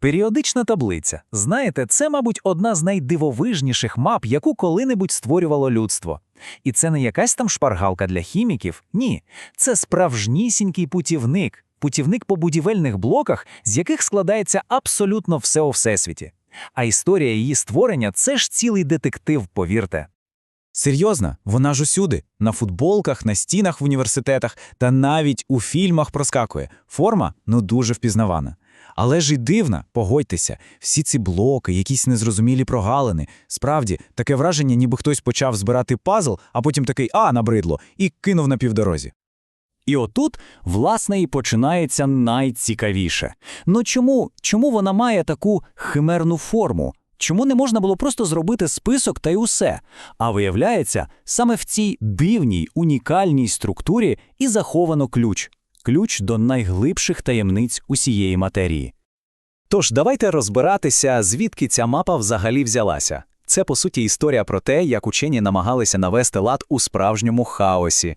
Періодична таблиця. Знаєте, це, мабуть, одна з найдивовижніших мап, яку коли-небудь створювало людство. І це не якась там шпаргалка для хіміків. Ні, це справжнісінький путівник, путівник по будівельних блоках, з яких складається абсолютно все у всесвіті. А історія її створення це ж цілий детектив, повірте. Серйозно, вона ж усюди, на футболках, на стінах в університетах та навіть у фільмах проскакує. Форма ну дуже впізнавана. Але ж і дивна, погодьтеся, всі ці блоки, якісь незрозумілі прогалини. Справді, таке враження, ніби хтось почав збирати пазл, а потім такий а, набридло, і кинув на півдорозі. І отут, власне, і починається найцікавіше. Ну чому, чому вона має таку химерну форму? Чому не можна було просто зробити список та й усе? А виявляється, саме в цій дивній, унікальній структурі і заховано ключ. Ключ до найглибших таємниць усієї матерії. Тож давайте розбиратися, звідки ця мапа взагалі взялася. Це, по суті, історія про те, як учені намагалися навести лад у справжньому хаосі.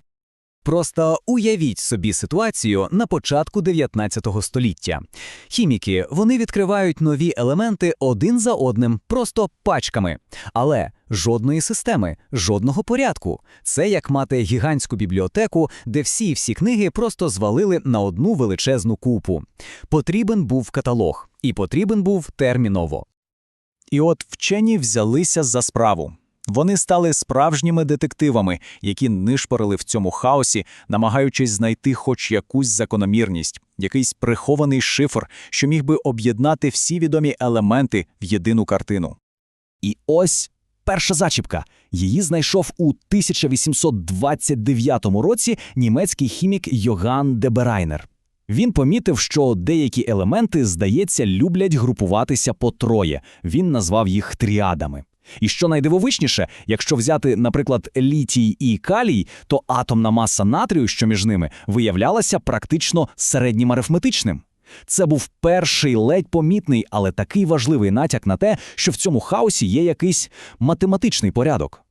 Просто уявіть собі ситуацію на початку 19 століття. Хіміки вони відкривають нові елементи один за одним, просто пачками. Але жодної системи, жодного порядку. Це як мати гігантську бібліотеку, де всі всі книги просто звалили на одну величезну купу. Потрібен був каталог, і потрібен був терміново. І от вчені взялися за справу. Вони стали справжніми детективами, які нишпорили в цьому хаосі, намагаючись знайти хоч якусь закономірність, якийсь прихований шифр, що міг би об'єднати всі відомі елементи в єдину картину. І ось перша зачіпка. Її знайшов у 1829 році німецький хімік Йоган Деберайнер. Він помітив, що деякі елементи, здається, люблять групуватися по троє. Він назвав їх тріадами. І що найдивовижніше, якщо взяти, наприклад, літій і калій, то атомна маса натрію, що між ними, виявлялася практично середнім арифметичним. Це був перший ледь помітний, але такий важливий натяк на те, що в цьому хаосі є якийсь математичний порядок.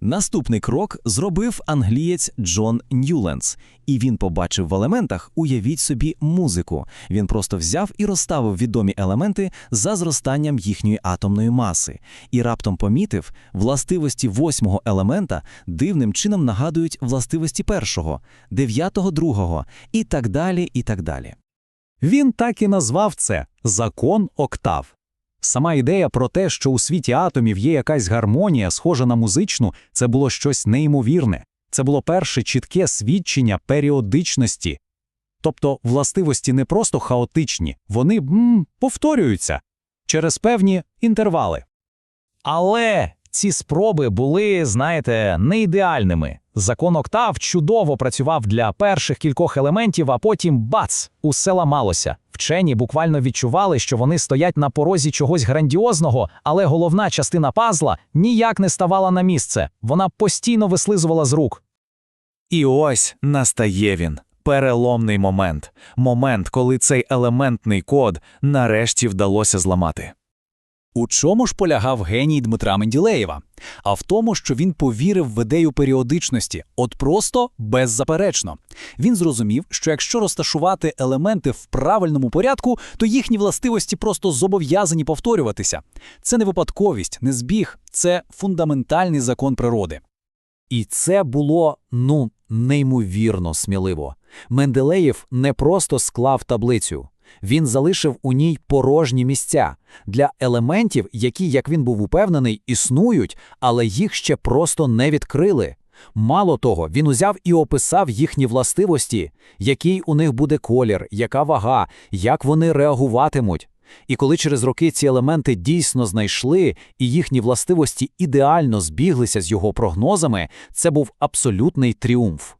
Наступний крок зробив англієць Джон Ньюленс, і він побачив в елементах, уявіть собі, музику. Він просто взяв і розставив відомі елементи за зростанням їхньої атомної маси, і раптом помітив, властивості восьмого елемента дивним чином нагадують властивості першого, дев'ятого другого, і так далі, і так далі. Він так і назвав це закон октав. Сама ідея про те, що у світі атомів є якась гармонія, схожа на музичну, це було щось неймовірне. Це було перше чітке свідчення періодичності. Тобто властивості не просто хаотичні, вони м, повторюються через певні інтервали. Але ці спроби були, знаєте, не ідеальними. Закон октав чудово працював для перших кількох елементів, а потім бац! Усе ламалося. Вчені буквально відчували, що вони стоять на порозі чогось грандіозного, але головна частина пазла ніяк не ставала на місце. Вона постійно вислизувала з рук. І ось настає він. Переломний момент. Момент, коли цей елементний код нарешті вдалося зламати. У чому ж полягав геній Дмитра Менділеєва? А в тому, що він повірив в ідею періодичності, от просто беззаперечно. Він зрозумів, що якщо розташувати елементи в правильному порядку, то їхні властивості просто зобов'язані повторюватися. Це не випадковість, не збіг, це фундаментальний закон природи. І це було, ну, неймовірно сміливо. Менделеєв не просто склав таблицю. Він залишив у ній порожні місця для елементів, які, як він був упевнений, існують, але їх ще просто не відкрили. Мало того, він узяв і описав їхні властивості, який у них буде колір, яка вага, як вони реагуватимуть. І коли через роки ці елементи дійсно знайшли, і їхні властивості ідеально збіглися з його прогнозами, це був абсолютний тріумф.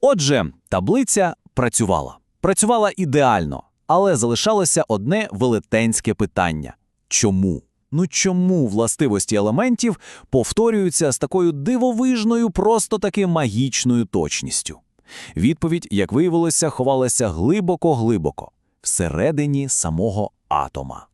Отже, таблиця працювала. Працювала ідеально. Але залишалося одне велетенське питання чому? Ну чому властивості елементів повторюються з такою дивовижною, просто таки магічною точністю? Відповідь, як виявилося, ховалася глибоко-глибоко всередині самого атома.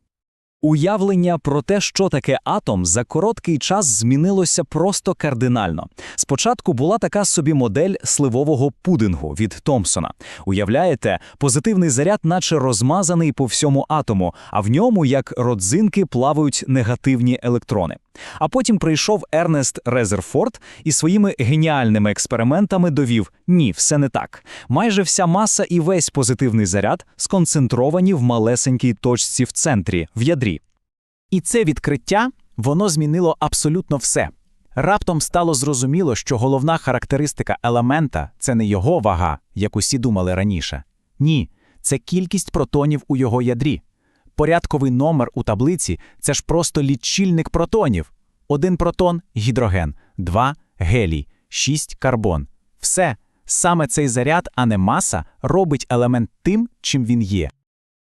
Уявлення про те, що таке атом, за короткий час змінилося просто кардинально. Спочатку була така собі модель сливового пудингу від Томпсона. Уявляєте, позитивний заряд, наче розмазаний по всьому атому, а в ньому, як родзинки, плавають негативні електрони. А потім прийшов Ернест Резерфорд і своїми геніальними експериментами довів: ні, все не так. Майже вся маса і весь позитивний заряд сконцентровані в малесенькій точці в центрі, в ядрі. І це відкриття воно змінило абсолютно все. Раптом стало зрозуміло, що головна характеристика елемента це не його вага, як усі думали раніше. Ні, це кількість протонів у його ядрі. Порядковий номер у таблиці це ж просто лічильник протонів. Один протон гідроген, два гелій, шість карбон. Все, саме цей заряд, а не маса, робить елемент тим, чим він є.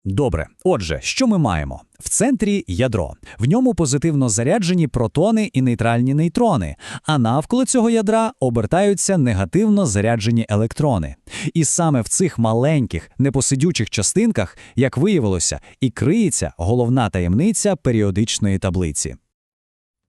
Добре, отже, що ми маємо? В центрі ядро. В ньому позитивно заряджені протони і нейтральні нейтрони, а навколо цього ядра обертаються негативно заряджені електрони. І саме в цих маленьких, непосидючих частинках, як виявилося, і криється головна таємниця періодичної таблиці.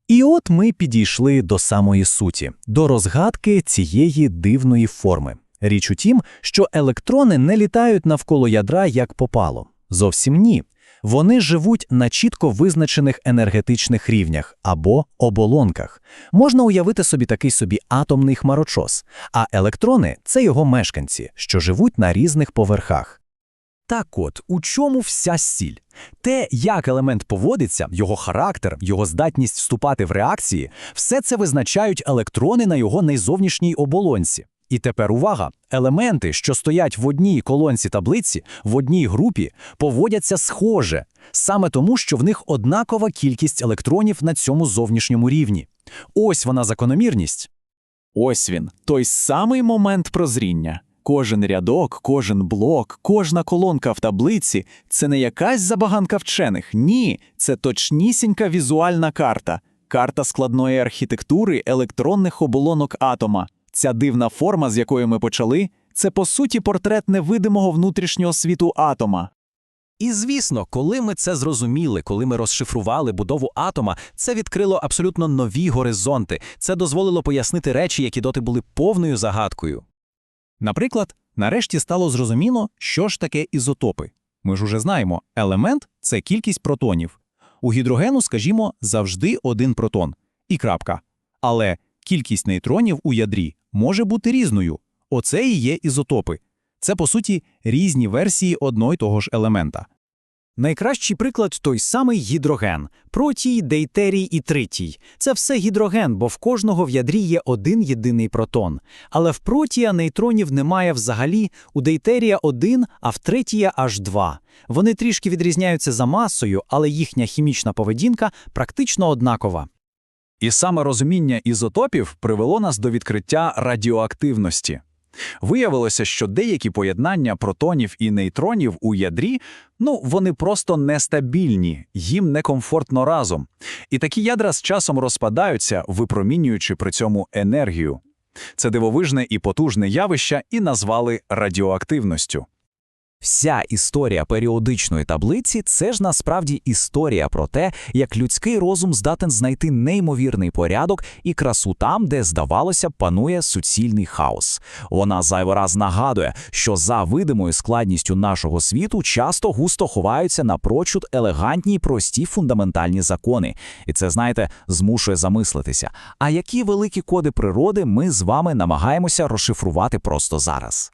І от ми підійшли до самої суті, до розгадки цієї дивної форми. Річ у тім, що електрони не літають навколо ядра як попало. Зовсім ні. Вони живуть на чітко визначених енергетичних рівнях або оболонках. Можна уявити собі такий собі атомний хмарочос, а електрони це його мешканці, що живуть на різних поверхах. Так от, у чому вся сіль? Те, як елемент поводиться, його характер, його здатність вступати в реакції, все це визначають електрони на його найзовнішній оболонці. І тепер увага: елементи, що стоять в одній колонці таблиці, в одній групі, поводяться схоже, саме тому, що в них однакова кількість електронів на цьому зовнішньому рівні. Ось вона закономірність. Ось він, той самий момент прозріння. Кожен рядок, кожен блок, кожна колонка в таблиці це не якась забаганка вчених. Ні, це точнісінька візуальна карта, карта складної архітектури електронних оболонок атома. Ця дивна форма, з якої ми почали, це по суті портрет невидимого внутрішнього світу атома. І звісно, коли ми це зрозуміли, коли ми розшифрували будову атома, це відкрило абсолютно нові горизонти. Це дозволило пояснити речі, які доти були повною загадкою. Наприклад, нарешті стало зрозуміло, що ж таке ізотопи. Ми ж уже знаємо, елемент це кількість протонів. У гідрогену, скажімо, завжди один протон. І крапка. Але кількість нейтронів у ядрі може бути різною. Оце і є ізотопи. Це, по суті, різні версії одного й того ж елемента. Найкращий приклад той самий гідроген. Протій, дейтерій і тритій. Це все гідроген, бо в кожного в ядрі є один єдиний протон. Але в протія нейтронів немає взагалі, у дейтерія один, а в третія аж два. Вони трішки відрізняються за масою, але їхня хімічна поведінка практично однакова. І саме розуміння ізотопів привело нас до відкриття радіоактивності. Виявилося, що деякі поєднання протонів і нейтронів у ядрі, ну, вони просто нестабільні, їм некомфортно разом. І такі ядра з часом розпадаються, випромінюючи при цьому енергію. Це дивовижне і потужне явище і назвали радіоактивністю. Вся історія періодичної таблиці це ж насправді історія про те, як людський розум здатен знайти неймовірний порядок і красу там, де, здавалося, панує суцільний хаос. Вона зайвий раз нагадує, що за видимою складністю нашого світу часто густо ховаються напрочуд елегантні, прості фундаментальні закони. І це, знаєте, змушує замислитися. А які великі коди природи ми з вами намагаємося розшифрувати просто зараз?